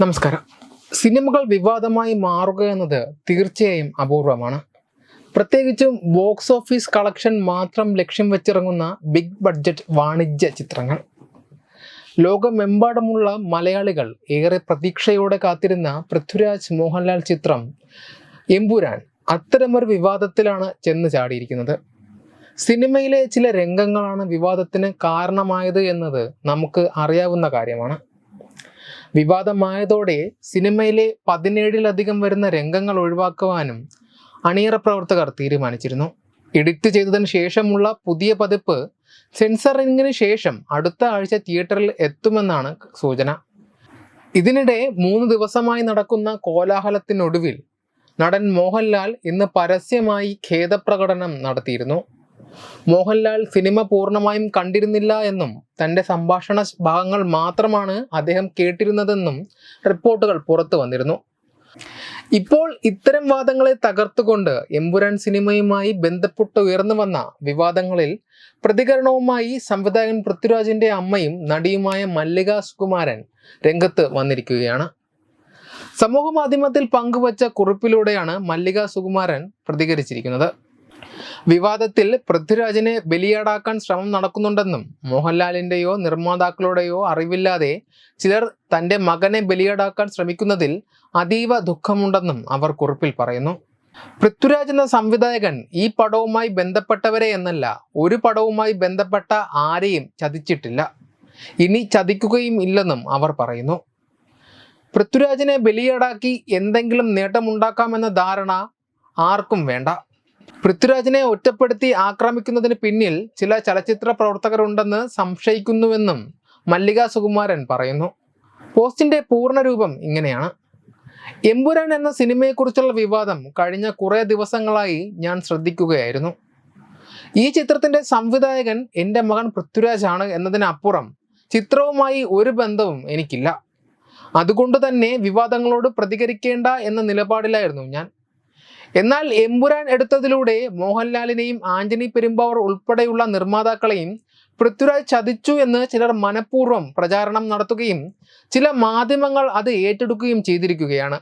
നമസ്കാരം. സിനിമകൾ വിവാദമായി മാറുക എന്നത് തീർച്ചയായും അപൂർവമാണ്. പ്രത്യേകിച്ചും ബോക്സ് ഓഫീസ് കളക്ഷൻ മാത്രം ലക്ഷ്യം വെച്ചിറങ്ങുന്ന ബിഗ് ബഡ്ജറ്റ് വാണിജ്യ ചിത്രങ്ങൾ. ലോകമെമ്പാടുമുള്ള മലയാളികൾ ഏറെ പ്രതീക്ഷയോടെ കാത്തിരുന്ന പൃഥ്വിരാജ് മോഹൻലാൽ ചിത്രം എമ്പുരാൻ അത്തരമൊരു വിവാദത്തിലാണ് ചെന്ന് ചാടിയിരിക്കുന്നത്. സിനിമയിലെ ചില രംഗങ്ങളാണ് വിവാദത്തിന് കാരണമായത് എന്നത് നമുക്ക് അറിയാവുന്ന കാര്യമാണ്. വിവാദമായതോടെ സിനിമയിലെ പതിനേഴിലധികം വരുന്ന രംഗങ്ങൾ ഒഴിവാക്കുവാനും അണിയറ പ്രവർത്തകർ തീരുമാനിച്ചിരുന്നു. എഡിറ്റ് ചെയ്തതിന് ശേഷമുള്ള പുതിയ പതിപ്പ് സെൻസറിങ്ങിന് ശേഷം അടുത്ത ആഴ്ച തിയേറ്ററിൽ എത്തുമെന്നാണ് സൂചന. ഇതിനിടെ മൂന്ന് ദിവസമായി നടക്കുന്ന കോലാഹലത്തിനൊടുവിൽ നടൻ മോഹൻലാൽ ഇന്ന് പരസ്യമായി ഖേദപ്രകടനം നടത്തിയിരുന്നു. മോഹൻലാൽ സിനിമ പൂർണമായും കണ്ടിരുന്നില്ല എന്നും തന്റെ സംഭാഷണ ഭാഗങ്ങൾ മാത്രമാണ് അദ്ദേഹം കേട്ടിരുന്നതെന്നും റിപ്പോർട്ടുകൾ പുറത്തു വന്നിരുന്നു. ഇപ്പോൾ ഇത്തരം വാദങ്ങളെ തകർത്തുകൊണ്ട് എമ്പുരാൻ സിനിമയുമായി ബന്ധപ്പെട്ട് ഉയർന്നു വന്ന വിവാദങ്ങളിൽ പ്രതികരണവുമായി സംവിധായകൻ പൃഥ്വിരാജിന്റെ അമ്മയും നടിയുമായ മല്ലിക സുകുമാരൻ രംഗത്ത് വന്നിരിക്കുകയാണ്. സമൂഹ മാധ്യമത്തിൽ പങ്കുവച്ച കുറിപ്പിലൂടെയാണ് മല്ലിക സുകുമാരൻ പ്രതികരിച്ചിരിക്കുന്നത്. വിവാദത്തിൽ പൃഥ്വിരാജിനെ ബലിയാടാക്കാൻ ശ്രമം നടക്കുന്നുണ്ടെന്നും മോഹൻലാലിന്റെയോ നിർമ്മാതാക്കളുടെയോ അറിവില്ലാതെ ചിലർ തന്റെ മകനെ ബലിയാടാക്കാൻ ശ്രമിക്കുന്നതിൽ അതീവ ദുഃഖമുണ്ടെന്നും അവർ കുറിപ്പിൽ പറയുന്നു. പൃഥ്വിരാജ് എന്ന സംവിധായകൻ ഈ പടവുമായി ബന്ധപ്പെട്ടവരെ എന്നല്ല ഒരു പടവുമായി ബന്ധപ്പെട്ട ആരെയും ചതിച്ചിട്ടില്ല. ഇനി ചതിക്കുകയും ഇല്ലെന്നും അവർ പറയുന്നു. പൃഥ്വിരാജിനെ ബലിയാടാക്കി എന്തെങ്കിലും നേട്ടമുണ്ടാക്കാമെന്ന ധാരണ ആർക്കും വേണ്ട. പൃഥ്വിരാജിനെ ഒറ്റപ്പെടുത്തി ആക്രമിക്കുന്നതിന് പിന്നിൽ ചില ചലച്ചിത്ര പ്രവർത്തകരുണ്ടെന്ന് സംശയിക്കുന്നുവെന്നും മല്ലിക സുകുമാരൻ പറയുന്നു. പോസ്റ്റിന്റെ പൂർണരൂപം ഇങ്ങനെയാണ്. എമ്പുരാൻ എന്ന സിനിമയെക്കുറിച്ചുള്ള വിവാദം കഴിഞ്ഞ കുറേ ദിവസങ്ങളായി ഞാൻ ശ്രദ്ധിക്കുകയായിരുന്നു. ഈ ചിത്രത്തിന്റെ സംവിധായകൻ എന്റെ മകൻ പൃഥ്വിരാജാണ് എന്നതിനപ്പുറം ചിത്രവുമായി ഒരു ബന്ധവും എനിക്കില്ല. അതുകൊണ്ട് തന്നെ വിവാദങ്ങളോട് പ്രതികരിക്കേണ്ട എന്ന നിലപാടിലായിരുന്നു ഞാൻ. എന്നാൽ എമ്പുരാൻ എടുത്തതിലൂടെ മോഹൻലാലിനെയും ആന്റണി പെരുമ്പാവൂർ ഉൾപ്പെടെയുള്ള നിർമ്മാതാക്കളെയും പൃഥ്വിരാജ് ചതിച്ചു എന്ന് ചിലർ മനഃപൂർവം പ്രചാരണം നടത്തുകയും ചില മാധ്യമങ്ങൾ അത് ഏറ്റെടുക്കുകയും ചെയ്തിരിക്കുകയാണ്.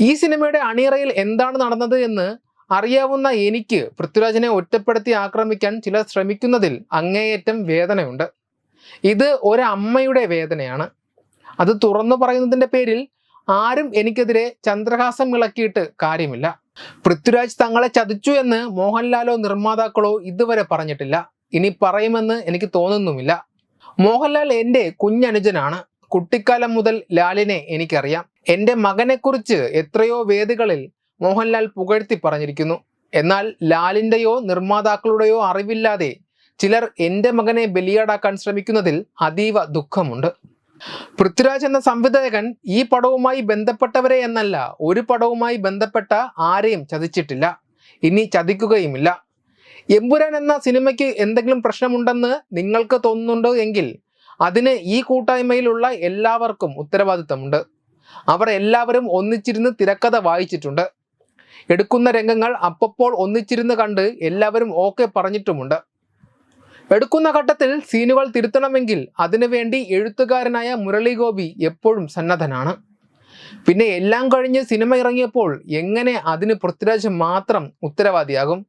ഈ സിനിമയുടെ അണിയറയിൽ എന്താണ് നടന്നത് എന്ന് അറിയാവുന്ന എനിക്ക് പൃഥ്വിരാജിനെ ഒറ്റപ്പെടുത്തി ആക്രമിക്കാൻ ചിലർ ശ്രമിക്കുന്നതിൽ അങ്ങേയറ്റം വേദനയുണ്ട്. ഇത് ഒരമ്മയുടെ വേദനയാണ്. അത് തുറന്നു പറയുന്നതിന്റെ പേരിൽ ആരും എനിക്കെതിരെ ചന്ദ്രഹാസം ഇളക്കിയിട്ട് കാര്യമില്ല. പൃഥ്വിരാജ് തങ്ങളെ ചതിച്ചു എന്ന് മോഹൻലാലോ നിർമ്മാതാക്കളോ ഇതുവരെ പറഞ്ഞിട്ടില്ല. ഇനി പറയുമെന്ന് എനിക്ക് തോന്നുന്നുമില്ല. മോഹൻലാൽ എന്റെ കുഞ്ഞനുജനാണ്. കുട്ടിക്കാലം മുതൽ ലാലിനെ എനിക്കറിയാം. എന്റെ മകനെക്കുറിച്ച് എത്രയോ വേദികളിൽ മോഹൻലാൽ പുകഴ്ത്തി പറഞ്ഞിരിക്കുന്നു. എന്നാൽ ലാലിന്റെയോ നിർമ്മാതാക്കളുടെയോ അറിവില്ലാതെ ചിലർ എന്റെ മകനെ ബലിയാടാക്കാൻ ശ്രമിക്കുന്നതിൽ അതീവ ദുഃഖമുണ്ട്. പൃഥ്വിരാജ് എന്ന സംവിധായകൻ ഈ പടവുമായി ബന്ധപ്പെട്ടവരെ എന്നല്ല ഒരു പടവുമായി ബന്ധപ്പെട്ട ആരെയും ചതിച്ചിട്ടില്ല. ഇനി ചതിക്കുകയുമില്ല. എമ്പുരാൻ എന്ന സിനിമയ്ക്ക് എന്തെങ്കിലും പ്രശ്നമുണ്ടെന്ന് നിങ്ങൾക്ക് തോന്നുന്നുണ്ടോ എങ്കിൽ അതിന് ഈ കൂട്ടായ്മയിലുള്ള എല്ലാവർക്കും ഉത്തരവാദിത്തമുണ്ട്. അവർ എല്ലാവരും ഒന്നിച്ചിരുന്ന് തിരക്കഥ വായിച്ചിട്ടുണ്ട്. എടുക്കുന്ന രംഗങ്ങൾ അപ്പപ്പോൾ ഒന്നിച്ചിരുന്ന് കണ്ട് എല്ലാവരും ഓക്കെ പറഞ്ഞിട്ടുമുണ്ട്. എടുക്കുന്ന ഘട്ടത്തിൽ സീനുകൾ തിരുത്തണമെങ്കിൽ അതിനുവേണ്ടി എഴുത്തുകാരനായ മുരളി ഗോപി എപ്പോഴും സന്നദ്ധനാണ്. പിന്നെ എല്ലാം കഴിഞ്ഞ് സിനിമ ഇറങ്ങിയപ്പോൾ എങ്ങനെ അതിന് പൃഥ്വിരാജ് മാത്രം ഉത്തരവാദിയാകും?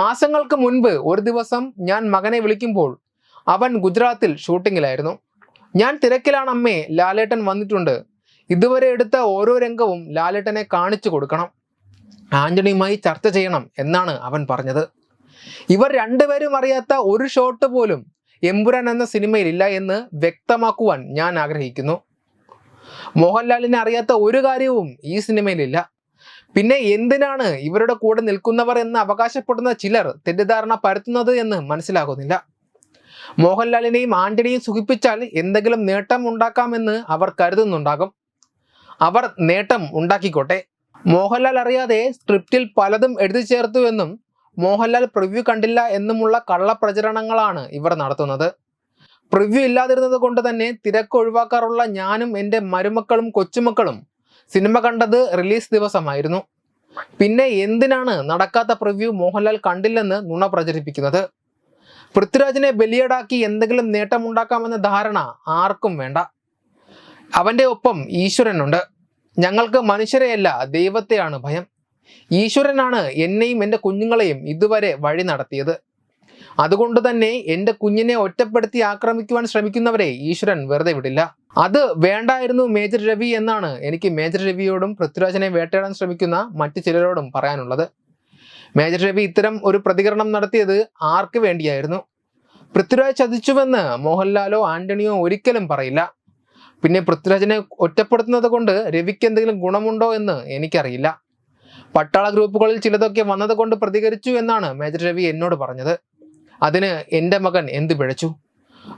മാസങ്ങൾക്ക് മുൻപ് ഒരു ദിവസം ഞാൻ മകനെ വിളിക്കുമ്പോൾ അവൻ ഗുജറാത്തിൽ ഷൂട്ടിങ്ങിലായിരുന്നു. ഞാൻ തിരക്കിലാണ് അമ്മേ ലാലേട്ടൻ വന്നിട്ടുണ്ട്. ഇതുവരെ എടുത്ത ഓരോ രംഗവും ലാലേട്ടനെ കാണിച്ചു കൊടുക്കണം. ആന്റണിയുമായി ചർച്ച ചെയ്യണം എന്നാണ് അവൻ പറഞ്ഞത്. ഇവർ രണ്ടുപേരും അറിയാത്ത ഒരു ഷോട്ട് പോലും എമ്പുരാൻ എന്ന സിനിമയിൽ ഇല്ല എന്ന് വ്യക്തമാക്കുവാൻ ഞാൻ ആഗ്രഹിക്കുന്നു. മോഹൻലാലിനെ അറിയാത്ത ഒരു കാര്യവും ഈ സിനിമയിലില്ല പിന്നെ എന്തിനാണ് ഇവരുടെ കൂടെ നിൽക്കുന്നവർ എന്ന് അവകാശപ്പെടുന്ന ചിലർ തെറ്റിദ്ധാരണ പരത്തുന്നത് എന്ന് മനസ്സിലാകുന്നില്ല. മോഹൻലാലിനെയും ആന്റണിയും സുഖിപ്പിച്ചാൽ എന്തെങ്കിലും നേട്ടം ഉണ്ടാക്കാമെന്ന് അവർ കരുതുന്നുണ്ടാകും. അവർ നേട്ടം ഉണ്ടാക്കിക്കോട്ടെ. മോഹൻലാൽ അറിയാതെ സ്ക്രിപ്റ്റിൽ പലതും എഴുതി ചേർത്തു എന്നും മോഹൻലാൽ പ്രിവ്യൂ കണ്ടില്ല എന്നുമുള്ള കള്ളപ്രചരണങ്ങളാണ് ഇവർ നടത്തുന്നത്. പ്രിവ്യൂ ഇല്ലാതിരുന്നത് കൊണ്ട് തന്നെ തിരക്ക് ഒഴിവാക്കാറുള്ള ഞാനും എന്റെ മരുമക്കളും കൊച്ചുമക്കളും സിനിമ കണ്ടത് റിലീസ് ദിവസമായിരുന്നു. പിന്നെ എന്തിനാണ് നടക്കാത്ത പ്രിവ്യൂ മോഹൻലാൽ കണ്ടില്ലെന്ന് നുണ പ്രചരിപ്പിക്കുന്നത്? പൃഥ്വിരാജിനെ ബലിയടാക്കി എന്തെങ്കിലും നേട്ടമുണ്ടാക്കാമെന്ന ധാരണ ആർക്കും വേണ്ട. അവന്റെ ഒപ്പം ഈശ്വരനുണ്ട്. ഞങ്ങൾക്ക് മനുഷ്യരെയല്ല ദൈവത്തെയാണ് ഭയം. ഈശ്വരനാണ് എന്നെയും എന്റെ കുഞ്ഞുങ്ങളെയും ഇതുവരെ വഴി നടത്തിയത്. അതുകൊണ്ട് തന്നെ എന്റെ കുഞ്ഞിനെ ഒറ്റപ്പെടുത്തി ആക്രമിക്കുവാൻ ശ്രമിക്കുന്നവരെ ഈശ്വരൻ വെറുതെ വിടില്ല. അത് വേണ്ടായിരുന്നു മേജർ രവി എന്നാണ് എനിക്ക് മേജർ രവിയോടും പൃഥ്വിരാജിനെ വേട്ടയാടാൻ ശ്രമിക്കുന്ന മറ്റു ചിലരോടും പറയാനുള്ളത്. മേജർ രവി ഇത്തരം ഒരു പ്രതികരണം നടത്തിയത് ആർക്ക് വേണ്ടിയായിരുന്നു? പൃഥ്വിരാജ് ചതിച്ചുവെന്ന് മോഹൻലാലോ ആന്റണിയോ ഒരിക്കലും പറയില്ല. പിന്നെ പൃഥ്വിരാജിനെ ഒറ്റപ്പെടുത്തുന്നത് കൊണ്ട് രവിക്ക് എന്തെങ്കിലും ഗുണമുണ്ടോ എന്ന് എനിക്കറിയില്ല. പട്ടാള ഗ്രൂപ്പുകളിൽ ചിലതൊക്കെ വന്നതുകൊണ്ട് പ്രതികരിച്ചു എന്നാണ് മേജർ രവി എന്നോട് പറഞ്ഞത്. അതിന് എന്റെ മകൻ എന്ത് പിഴച്ചു?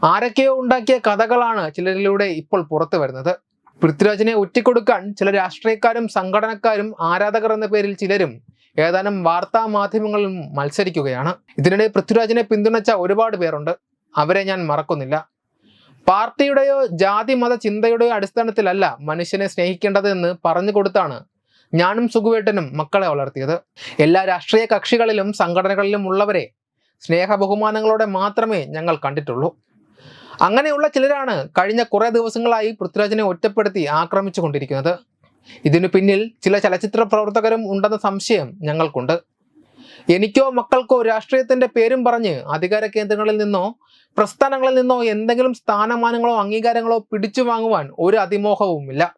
ആരൊക്കെയോ ഉണ്ടാക്കിയ കഥകളാണ് ചിലരിലൂടെ ഇപ്പോൾ പുറത്തു വരുന്നത്. പൃഥ്വിരാജിനെ ഒറ്റിക്കൊടുക്കാൻ ചില രാഷ്ട്രീയക്കാരും സംഘടനക്കാരും ആരാധകർ എന്ന പേരിൽ ചിലരും ഏതാനും വാർത്താ മാധ്യമങ്ങളിലും മത്സരിക്കുകയാണ്. ഇതിനിടെ പൃഥ്വിരാജിനെ പിന്തുണച്ച ഒരുപാട് പേരുണ്ട്. അവരെ ഞാൻ മറക്കുന്നില്ല. പാർട്ടിയുടെയോ ജാതി മത ചിന്തയുടെയോ അടിസ്ഥാനത്തിലല്ല മനുഷ്യനെ സ്നേഹിക്കേണ്ടതെന്ന് പറഞ്ഞു കൊടുത്താണ് ഞാനും സുഖുവേട്ടനും മക്കളെ വളർത്തിയത്. എല്ലാ രാഷ്ട്രീയ കക്ഷികളിലും സംഘടനകളിലും ഉള്ളവരെ സ്നേഹ ബഹുമാനങ്ങളോടെ മാത്രമേ ഞങ്ങൾ കണ്ടിട്ടുള്ളൂ. അങ്ങനെയുള്ള ചിലരാണ് കഴിഞ്ഞ കുറേ ദിവസങ്ങളായി പൃഥ്വിരാജിനെ ഒറ്റപ്പെടുത്തി ആക്രമിച്ചു കൊണ്ടിരിക്കുന്നത്. ഇതിനു പിന്നിൽ ചില ചലച്ചിത്ര പ്രവർത്തകരും ഉണ്ടെന്ന സംശയം ഞങ്ങൾക്കുണ്ട്. എനിക്കോ മക്കൾക്കോ രാഷ്ട്രീയത്തിന്റെ പേരും പറഞ്ഞ് അധികാര കേന്ദ്രങ്ങളിൽ നിന്നോ പ്രസ്ഥാനങ്ങളിൽ നിന്നോ എന്തെങ്കിലും സ്ഥാനമാനങ്ങളോ അംഗീകാരങ്ങളോ പിടിച്ചു വാങ്ങുവാൻ ഒരു അതിമോഹവുമില്ല.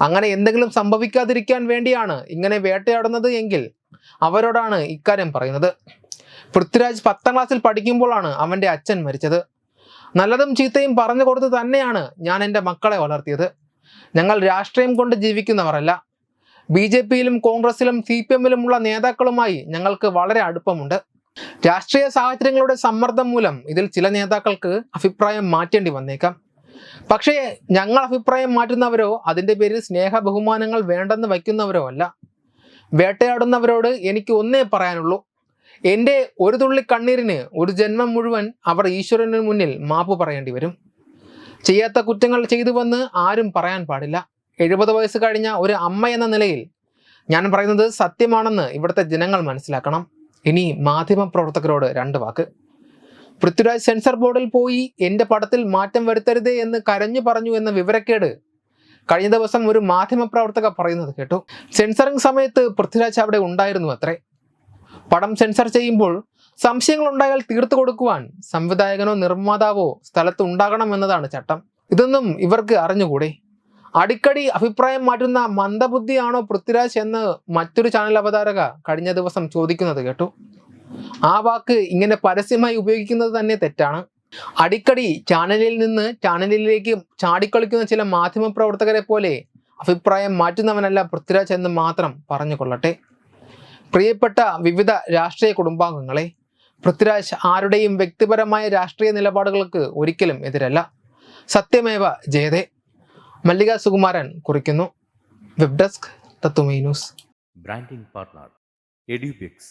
അങ്ങനെ എന്തെങ്കിലും സംഭവിക്കാതിരിക്കാൻ വേണ്ടിയാണ് ഇങ്ങനെ വേട്ടയാടുന്നത് എങ്കിൽ അവരോടാണ് ഇക്കാര്യം പറയുന്നത്. പൃഥ്വിരാജ് പത്താം ക്ലാസ്സിൽ പഠിക്കുമ്പോഴാണ് അവന്റെ അച്ഛൻ മരിച്ചത്. നല്ലതും ചീത്തയും പറഞ്ഞു കൊടുത്ത് തന്നെയാണ് ഞാൻ എന്റെ മക്കളെ വളർത്തിയത്. ഞങ്ങൾ രാഷ്ട്രീയം കൊണ്ട് ജീവിക്കുന്നവരല്ല. ബി ജെ പിയിലും കോൺഗ്രസിലും സി പി എമ്മിലുമുള്ള നേതാക്കളുമായി ഞങ്ങൾക്ക് വളരെ അടുപ്പമുണ്ട്. രാഷ്ട്രീയ സാഹചര്യങ്ങളുടെ സമ്മർദ്ദം മൂലം ഇതിൽ ചില നേതാക്കൾക്ക് അഭിപ്രായം മാറ്റേണ്ടി വന്നേക്കാം. പക്ഷേ ഞങ്ങൾ അഭിപ്രായം മാറ്റുന്നവരോ അതിന്റെ പേരിൽ സ്നേഹ ബഹുമാനങ്ങൾ വേണ്ടെന്ന് വയ്ക്കുന്നവരോ അല്ല. വേട്ടയാടുന്നവരോട് എനിക്ക് ഒന്നേ പറയാനുള്ളൂ. എന്റെ ഒരു തുള്ളി കണ്ണീരിന് ഒരു ജന്മം മുഴുവൻ അവർ ഈശ്വരന് മുന്നിൽ മാപ്പ് പറയേണ്ടി വരും. ചെയ്യാത്ത കുറ്റങ്ങൾ ചെയ്തുവെന്ന് ആരും പറയാൻ പാടില്ല. എഴുപത് വയസ്സ് കഴിഞ്ഞ ഒരു അമ്മ എന്ന നിലയിൽ ഞാൻ പറയുന്നത് സത്യമാണെന്ന് ഇവിടുത്തെ ജനങ്ങൾ മനസ്സിലാക്കണം. ഇനി മാധ്യമ പ്രവർത്തകരോട് രണ്ട് വാക്ക്. പൃഥ്വിരാജ് സെൻസർ ബോർഡിൽ പോയി എന്റെ പടത്തിൽ മാറ്റം വരുത്തരുതേ എന്ന് കരഞ്ഞു പറഞ്ഞു എന്ന വിവരക്കേട് കഴിഞ്ഞ ദിവസം ഒരു മാധ്യമ പ്രവർത്തക പറയുന്നത് കേട്ടു. സെൻസറിങ് സമയത്ത് പൃഥ്വിരാജ് അവിടെ ഉണ്ടായിരുന്നു അത്രേ. പടം സെൻസർ ചെയ്യുമ്പോൾ സംശയങ്ങൾ ഉണ്ടായാൽ തീർത്തു കൊടുക്കുവാൻ സംവിധായകനോ നിർമ്മാതാവോ സ്ഥലത്ത് ഉണ്ടാകണം എന്നതാണ് ചട്ടം. ഇതൊന്നും ഇവർക്ക് അറിഞ്ഞുകൂടെ? അടിക്കടി അഭിപ്രായം മാറ്റുന്ന മന്ദബുദ്ധിയാണോ പൃഥ്വിരാജ് എന്ന് മറ്റൊരു ചാനൽ അവതാരക കഴിഞ്ഞ ദിവസം ചോദിക്കുന്നത് കേട്ടു. ആ വാക്ക് ഇങ്ങനെ പരസ്യമായി ഉപയോഗിക്കുന്നത് തന്നെ തെറ്റാണ്. അടിക്കടി ചാനലിൽ നിന്ന് ചാനലിലേക്ക് ചാടിക്കളിക്കുന്ന ചില മാധ്യമ പ്രവർത്തകരെ പോലെ അഭിപ്രായം മാറ്റുന്നവനല്ല പൃഥ്വിരാജ് എന്ന് മാത്രം പറഞ്ഞു കൊള്ളട്ടെ. പ്രിയപ്പെട്ട വിവിധ രാഷ്ട്രീയ കുടുംബാംഗങ്ങളെ പൃഥ്വിരാജ് ആരുടെയും വ്യക്തിപരമായ രാഷ്ട്രീയ നിലപാടുകൾക്ക് ഒരിക്കലും എതിരല്ല. സത്യമേവ ജയതേ. മല്ലിക സുകുമാരൻ കുറിക്കുന്നു. വെബ് ഡെസ്ക് തത്തുമൈ news. Branding partner Edubix.